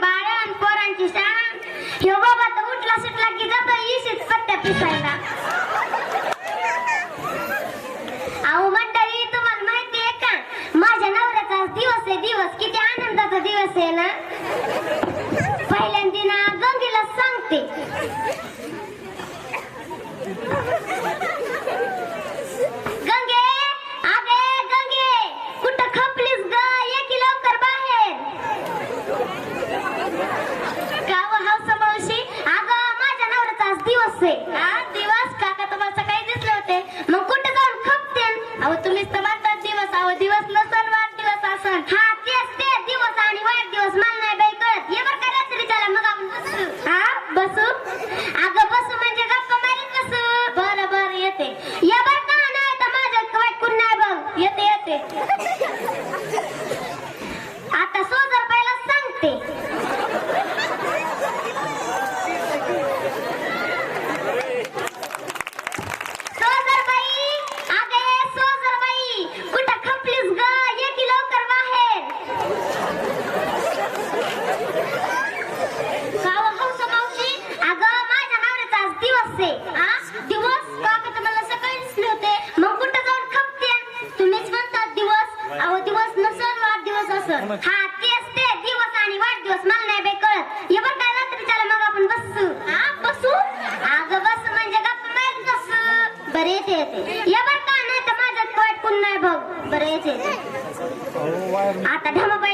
बाळा आणि पोरांची सांग ह्यो बाबा तर उठला सुटला की जातो इशीच पत्त्या पिसायला. दिवस नसतो. आता धमापट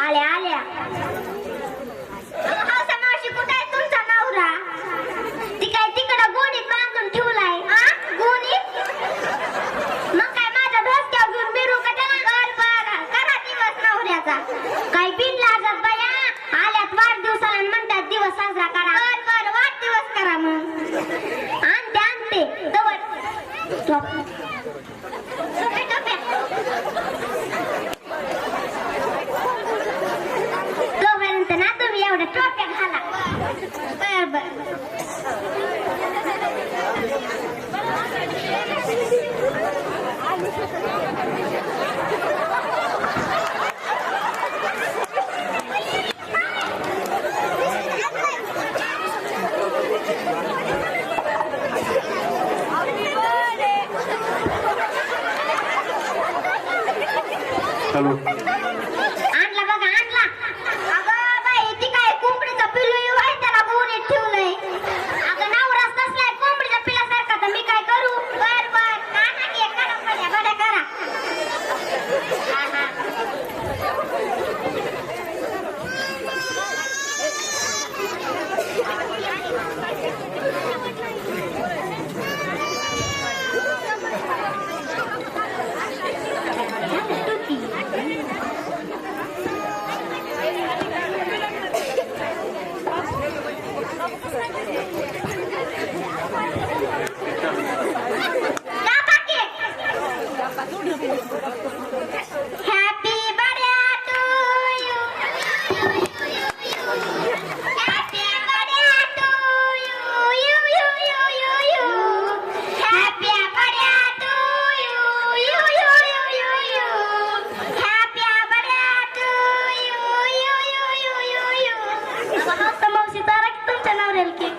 आल्या आल्या. हौसा मावशी आहे तुमचा नवरा? ती तिकडं गोणीत बांधून ठेवलाय हा मग काय माझ्या ढोसक्यावर घेऊन मिरू का त्याला? करा दिवस नवऱ्याचा. काय बिन लागत बाया? आल्यात वाढदिवसाला आणि म्हणतात दिवस साजरा करा. बर बर वाढदिवस करा मग. आणते आणते. जवळ el que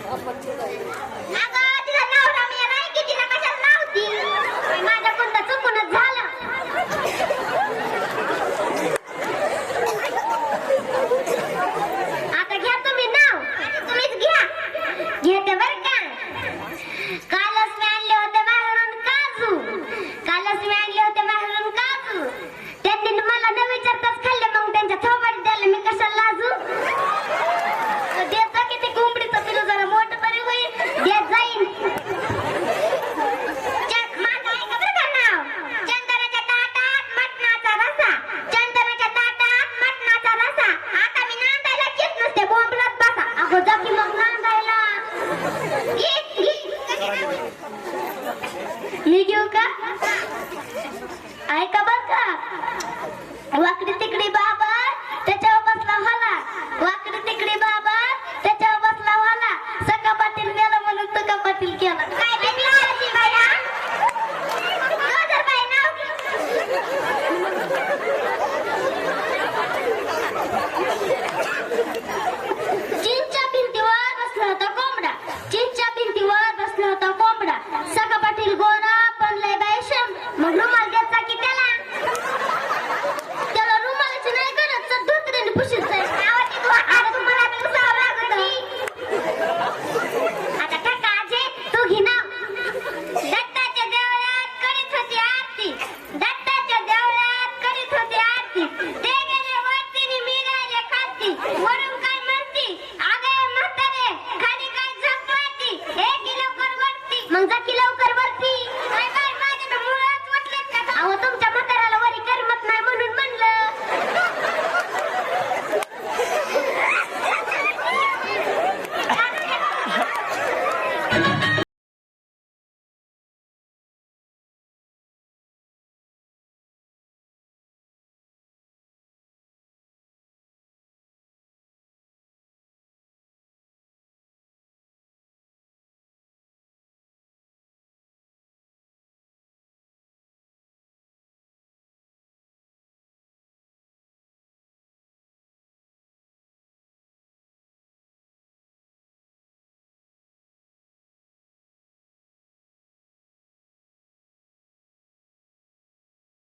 妈妈 phân. Tem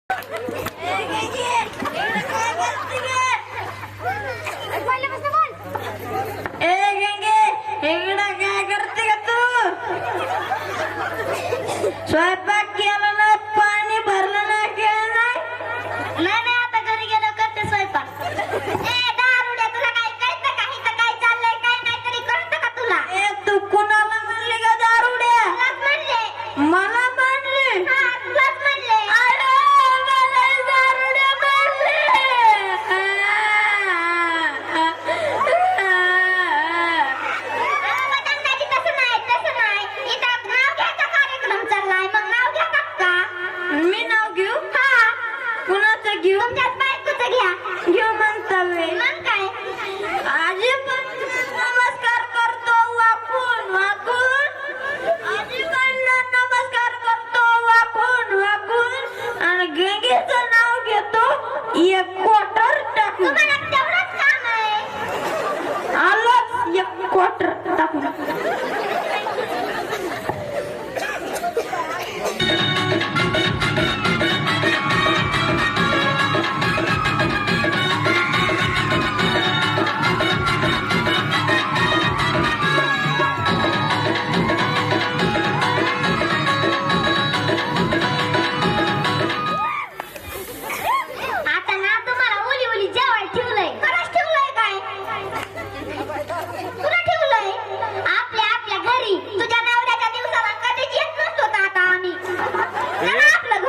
Ê, nghe chưa? आलंच. एक क्वार्टर टाकून.